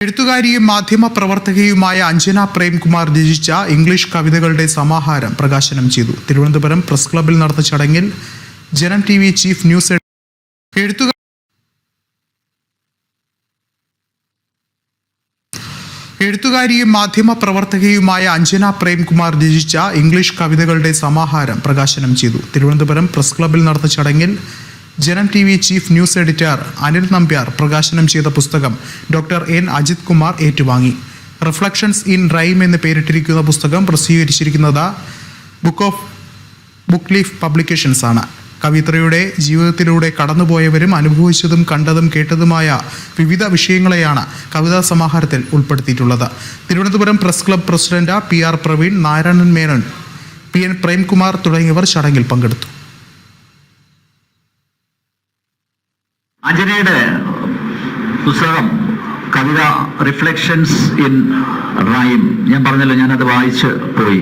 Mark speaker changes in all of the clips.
Speaker 1: എഴുത്തുകാരിയും മാധ്യമ പ്രവർത്തകയുമായ അഞ്ജന പ്രേംകുമാർ രചിച്ച ഇംഗ്ലീഷ് കവിതകളുടെ സമാഹാരം പ്രകാശനം ചെയ്തു. തിരുവനന്തപുരം പ്രസ് ക്ലബിൽ നടന്ന ചടങ്ങിൽ ജനം ടി ചീഫ് ന്യൂസ് എഴുത്തുകാരിയും മാധ്യമ പ്രവർത്തകയുമായ അഞ്ജന പ്രേംകുമാർ രചിച്ച ഇംഗ്ലീഷ് കവിതകളുടെ സമാഹാരം പ്രകാശനം ചെയ്തു. തിരുവനന്തപുരം പ്രസ് ക്ലബിൽ നടന്ന ചടങ്ങിൽ Janam T V chief news editor Anil Nambiar പ്രകാശനം ചെയ്ത പുസ്തകം ഡോക്ടർ എൻ അജിത് കുമാർ ഏറ്റുവാങ്ങി. റിഫ്ലക്ഷൻസ് ഇൻ റൈം എന്ന് പേരിട്ടിരിക്കുന്ന പുസ്തകം പ്രസിദ്ധീകരിച്ചിരിക്കുന്നത് book of book leaf publications ആണ്. കവിത്രയുടെ ജീവിതത്തിലൂടെ കടന്നുപോയവരും അനുഭവിച്ചതും കണ്ടതും കേട്ടതുമായ വിവിധ വിഷയങ്ങളെയാണ് കവിതാ സമാഹാരത്തിൽ ഉൾപ്പെടുത്തിയിട്ടുള്ളത്. Thiruvananthapuram press club president P R Praveen Narayanan Menon P N Premkumar തുടങ്ങിയവർ ചടങ്ങിൽ പങ്കെടുത്തു.
Speaker 2: അഞ്ജനയുടെ പുസ്തകം കവിത റിഫ്ലക്ഷൻസ് ഇൻ റൈം ഞാൻ പറഞ്ഞല്ലോ ഞാനത് വായിച്ച് പോയി.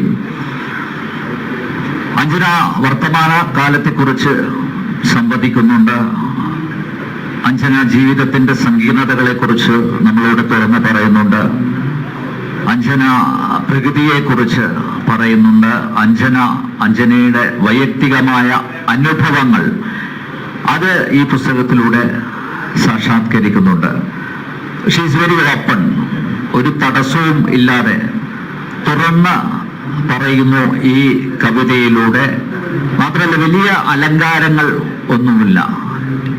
Speaker 2: അഞ്ജന വർത്തമാന കാലത്തെക്കുറിച്ച് സംവദിക്കുന്നുണ്ട്. അഞ്ജന ജീവിതത്തിന്റെ സങ്കീർണതകളെക്കുറിച്ച് നമ്മളോട് തുറന്ന് പറയുന്നുണ്ട്. അഞ്ജന പ്രകൃതിയെക്കുറിച്ച് പറയുന്നുണ്ട്. അഞ്ജന അഞ്ജനയുടെ വൈയക്തികമായ അനുഭവങ്ങൾ അത് ഈ പുസ്തകത്തിലൂടെ സാക്ഷാത്കരിക്കുന്നുണ്ട്. ഷീസ് വെരി ഓപ്പൺ ഒരു തടസ്സവും ഇല്ലാതെ തുറന്ന് പറയുന്നു ഈ കവിതയിലൂടെ. മാത്രമല്ല വലിയ അലങ്കാരങ്ങൾ ഒന്നുമില്ല.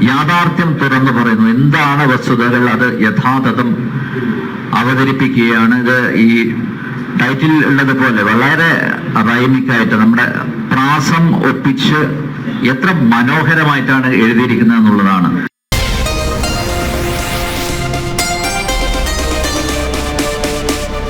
Speaker 2: യാഥാർത്ഥ്യം തുറന്നു പറയുന്നു. എന്താണ് വസ്തുതകൾ? അത് യഥാതഥം അവതരിപ്പിക്കുകയാണ്. ഇത് ഈ ടൈറ്റിൽ ഉള്ളതുപോലെ വളരെ റൈമിക്കായിട്ട് നമ്മുടെ പ്രാസം ഒപ്പിച്ച് എത്ര മനോഹരമായിട്ടാണ് എഴുതിയിരിക്കുന്നത് എന്നുള്ളതാണ്.